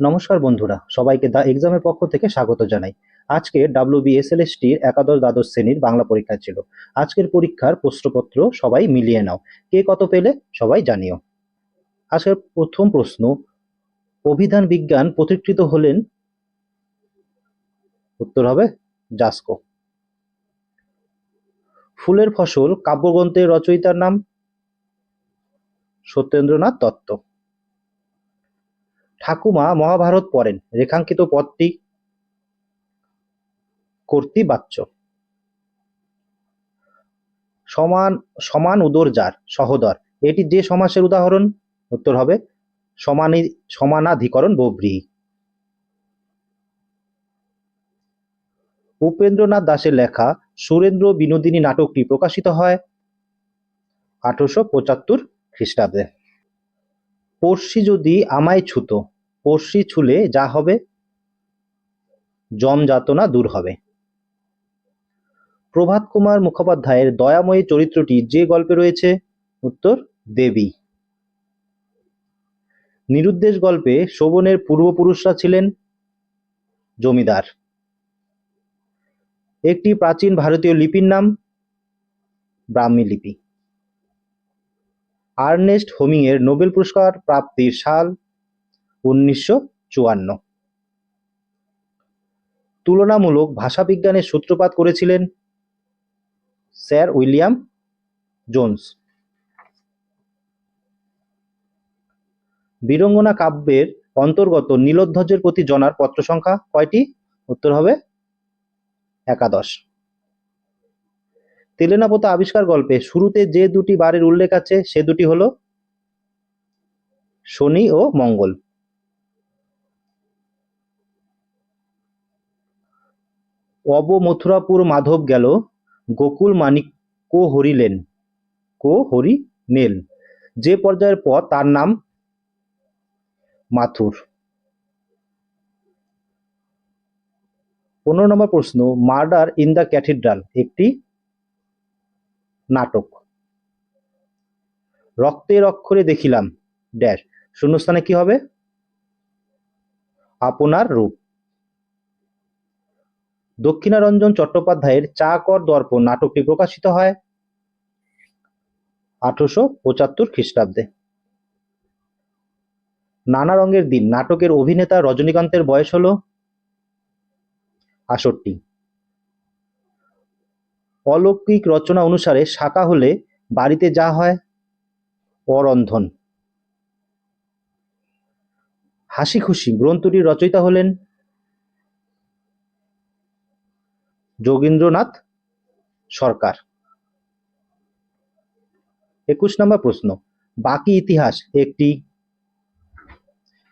নমস্কার বন্ধুরা, সবাইকে দ্য এক্সামের পক্ষ থেকে স্বাগত জানাই। আজকে ডাব্লিউ বিএসএলএসটির একাদশ দ্বাদশ শ্রেণির বাংলা পরীক্ষা ছিল। আজকের পরীক্ষার প্রশ্নপত্র সবাই মিলিয়ে নাও। কে কত পেলে সবাই জানিও। আজকের প্রথম প্রশ্ন, অভিধান বিজ্ঞান প্রতিষ্ঠিত হলেন? উত্তর হবে জাস্কো। ফুলের ফসল কাব্যগ্রন্থের রচয়িতার নাম? সত্যেন্দ্রনাথ দত্ত। ঠাকুমা মহাভারত পড়েন, রেখাঙ্কিত পদটি কর্তৃবাচ্য। সমান সমান উদর যার, সহদর। এটি যে সমাসের উদাহরণ? উত্তর হবে, সমানি, সমানাধিকরণ বহুব্রীহি উপেন্দ্রনাথ দাসের লেখা সুরেন্দ্র বিনোদিনী নাটকটি প্রকাশিত হয় আঠারোশো পঁচাত্তর খ্রিস্টাব্দে। পড়শি যদি আমায় ছুতো পড়শি ছুলে যা হবে জম যাতনা দূর হবে। প্রভাত কুমার মুখোপাধ্যায়ের দয়াময়ী চরিত্রটি যে গল্পে রয়েছে? উত্তর, দেবী। নিরুদ্দেশ গল্পে শোভনের পূর্বপুরুষরা ছিলেন জমিদার। একটি প্রাচীন ভারতীয় লিপির নাম ব্রাহ্মী লিপি। আর্নেস্ট হোমিংয়ের নোবেল পুরস্কার প্রাপ্তির সাল উনিশশো চুয়ান্ন। তুলনামূলক ভাষাবিজ্ঞানের সূত্রপাত করেছিলেন স্যার উইলিয়াম জোন্স। বীরঙ্গনা কাব্যের অন্তর্গত নীলোধ্বজের প্রতি জনার পত্র সংখ্যা কয়টি? উত্তর হবে একাদশ। তেলেনাপোতা আবিষ্কার গল্পে শুরুতে যে দুটি বারের উল্লেখ আছে, সে দুটি হল শনি ও মঙ্গল। অব মথুরাপুর মাধব গেল, গোকুল মানিক কো হরিলেন কো হরি নেল। যে পর্যায়ের পর তার নাম মাথুর। পনেরো নম্বর প্রশ্ন, মার্ডার ইন দ্য ক্যাথিড্রাল, একটি নাটক। রক্তের অক্ষরে দেখিলাম, ড্যাশ, শূন্যস্থানে কি হবে? আপনার রূপ। দক্ষিণারঞ্জন চট্টোপাধ্যায়ের চা কর দর্পণ নাটকটি প্রকাশিত হয় আঠারোশো পঁচাত্তর খ্রিস্টাব্দে। নানা রঙের দিন নাটকের অভিনেতা রজনীকান্তের বয়স হল আষট্টি। অলৌকিক রচনা অনুসারে শাখা হলে বাড়িতে যা হয়, অরন্ধন। হাসি খুশি গ্রন্থটির রচয়িতা হলেন যোগীন্দ্রনাথ সরকার। একুশ নম্বর প্রশ্ন, বাকি ইতিহাস একটি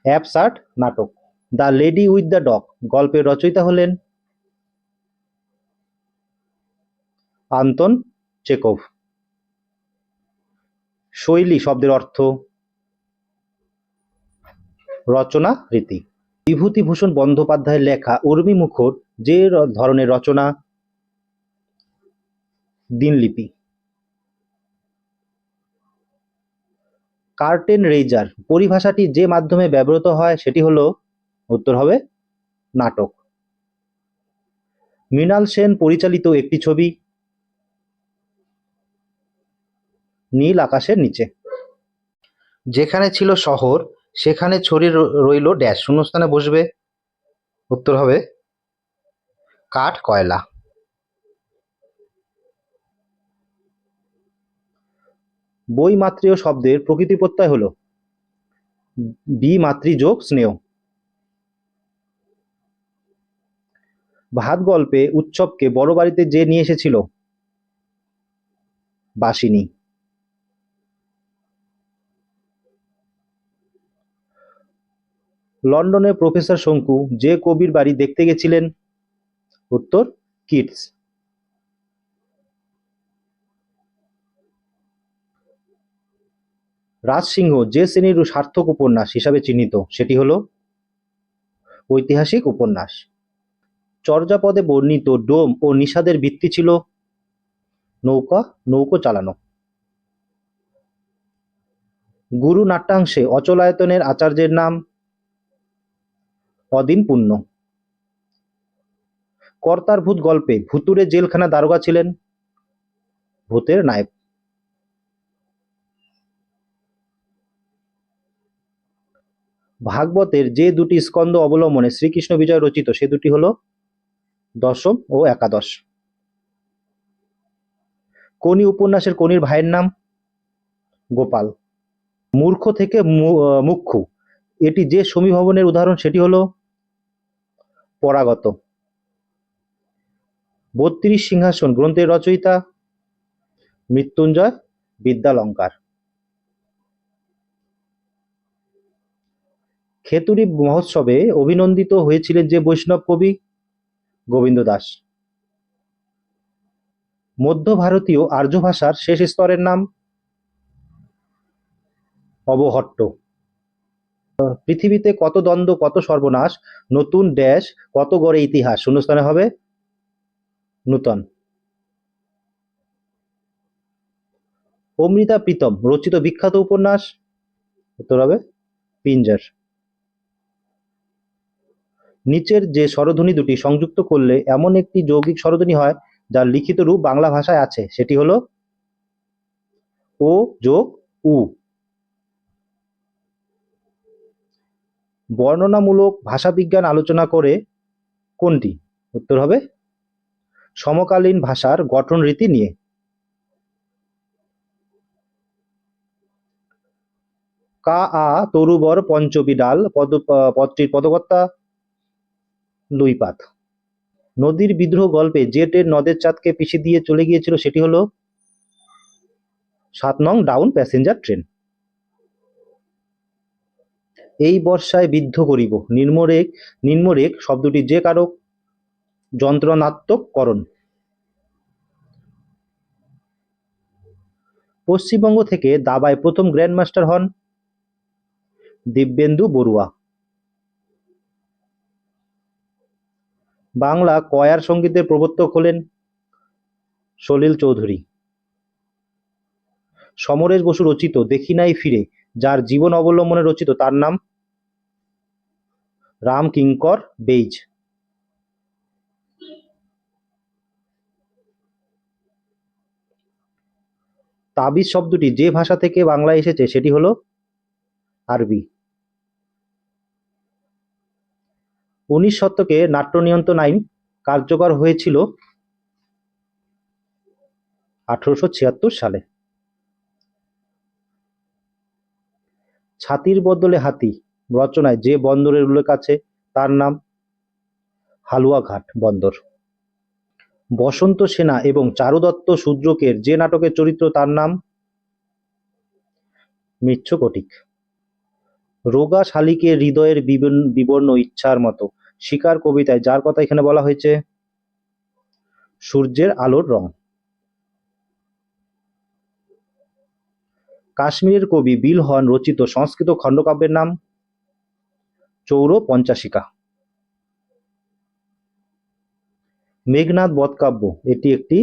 অ্যাপসার্ট নাটক, the lady with the dog, গল্পের রচয়িতা হলেন আন্তন চেকভ। শৈলী, শব্দের অর্থ রচনা রীতি। বিভূতিভূষণ বন্দ্যোপাধ্যায়ের লেখা উর্মি মুখর যে ধরনের রচনা দিনলিপি। কার্টেন রেইজার, পরিভাষাটি যে মাধ্যমে ব্যবহৃত হয় সেটি হলো, উত্তর হবে, নাটক। মৃণাল সেন পরিচালিত একটি ছবি, নীল আকাশের নিচে। যেখানে ছিল শহর সেখানে ছড়িয়ে রইল ড্যাশ শূন্যস্থানে বসবে। উত্তর হবে কাঠ কয়লা। বই মাতৃয় শব্দের প্রকৃতি প্রত্যয় হলো মাতৃযোগ স্নেহ। ভাত গল্পে উৎসবকে বড় বাড়িতে যে নিয়ে এসেছিল, বাসিনী। লন্ডনে প্রফেসর শঙ্কু যে কবির বাড়ি দেখতে গেছিলেন? উত্তর কিটস রাজসিংহ যে শ্রেণির সার্থক উপন্যাস হিসাবে চিহ্নিত, সেটি হল ঐতিহাসিক উপন্যাস। চর্যাপদে বর্ণিত ডোম ও নিষাদের ভিত্তি ছিল নৌকা, নৌকো চালানো। গুরু নাট্যাংশে অচলায়তনের আচার্যের নাম অদিন পুণ্য কর্তার ভূত গল্পে ভুতুরে জেলখানা দারোগা ছিলেন ভূতের নায়ক। ভাগবতের যে দুটি স্কন্দ অবলম্বনে শ্রীকৃষ্ণ বিজয় রচিত সে দুটি হল দশম ও একাদশ। কোনি উপন্যাসের কোনির ভাইয়ের নাম গোপাল। মূর্খ থেকে মু- আহ, এটি যে সমীভবনের উদাহরণ সেটি হলো পরাগত। বত্রিশ সিংহাসন, গ্রন্থের রচয়িতা মৃত্যুঞ্জয় বিদ্যালঙ্কার। খেতুরি মহোৎসবে অভিনন্দিত হয়েছিলেন যে বৈষ্ণব কবি গোবিন্দ দাস। মধ্য ভারতীয় আর্য ভাষার শেষ স্তরের নাম অবহট্ট। পৃথিবীতে কত দ্বন্দ্ব, কত সর্বনাশ, নতুন ড্যাশ কত গড়ে ইতিহাস? শূন্যস্থানে হবে নূতন। অমৃতা প্রীতম, রচিত বিখ্যাত উপন্যাস, উত্তর হবে পিঞ্জার। নিচের যে স্বরধ্বনি দুটি সংযুক্ত করলে এমন একটি যৌগিক স্বরধ্বনি হয়, যার লিখিত রূপ বাংলা ভাষায় আছে, সেটি হলো ও যোগ উ। বর্ণনামূলক ভাষাবিজ্ঞান আলোচনা করে কোনটি? উত্তর হবে, সমকালীন ভাষার গঠন রীতি নিয়ে। কা, আ তরুবর পঞ্চবী, ডাল, পদ পদটির পদকর্তা লুইপাত নদীর বিদ্রোহ গল্পে জেটের নদের চাঁদকে পিছিয়ে দিয়ে চলে গিয়েছিল সেটি হলো সাত নং ডাউন প্যাসেঞ্জার ট্রেন। এই বর্ষায় বিদ্ধ করিব। নিম্নরেখ নিম্নরেখ শব্দটি যে কারক যন্ত্রণাত্মক করণ পশ্চিমবঙ্গ থেকে দাবায় প্রথম গ্র্যান্ডমাস্টার হন দিব্যেন্দু বড়ুয়া। বাংলা কয়ার সঙ্গীতের প্রবর্তক হলেন সলিল চৌধুরী। সমরেশ বসু রচিত দেখি নাই ফিরে। যার জীবন অবলম্বনে রচিত, তার নাম রাম কিঙ্কর বেইজ। তাবিজ শব্দটি যে ভাষা থেকে বাংলায় এসেছে, সেটি হলো আরবি। উনিশ শতকে নাট্য নিয়ন্ত্রণ আইন কার্যকর হয়েছিল আঠারোশো ছিয়াত্তর সালে। ছাতির বদলে হাতি, রচনায় যে বন্দরের উল্লেখ আছে, তার নাম হালুয়াঘাট বন্দর। বসন্ত সেনা এবং চারুদত্ত শূদ্রকের যে নাটকের চরিত্র, তার নাম মৃচ্ছকটিক। রোগা শালিকের হৃদয়ের বিবর্ণ ইচ্ছার মতো শিকার কবিতায়, যার কথা এখানে বলা হয়েছে, সূর্যের আলোর রং। কাশ্মীরের কবি বিলহন রচিত সংস্কৃত খণ্ডকাব্যের নাম চৌর পঞ্চাশিকা। মেঘনাদ বধকাব্য, এটি একটি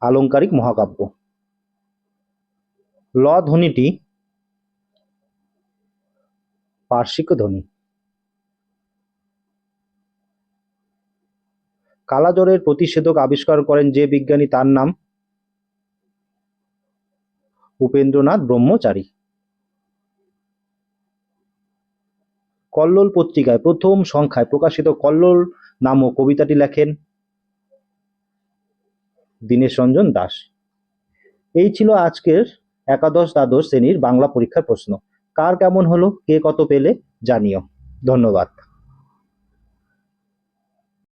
আলংকারিক মহাকাব্য। ল ধ্বনিটি পার্শ্বিক ধ্বনি। কালাজ্বরের প্রতিষেধক আবিষ্কার করেন যে বিজ্ঞানী, তার নাম উপেন্দ্রনাথ ব্রহ্মচারী। কল্লোল পত্রিকায় প্রথম সংখ্যায় প্রকাশিত কল্লোল নামক কবিতাটি লেখেন দীনেশ রঞ্জন দাস। এই ছিল আজকের একাদশ দ্বাদশ শ্রেণির বাংলা পরীক্ষার প্রশ্ন। কার কেমন হলো? কে কত পেলে? জানিও। ধন্যবাদ।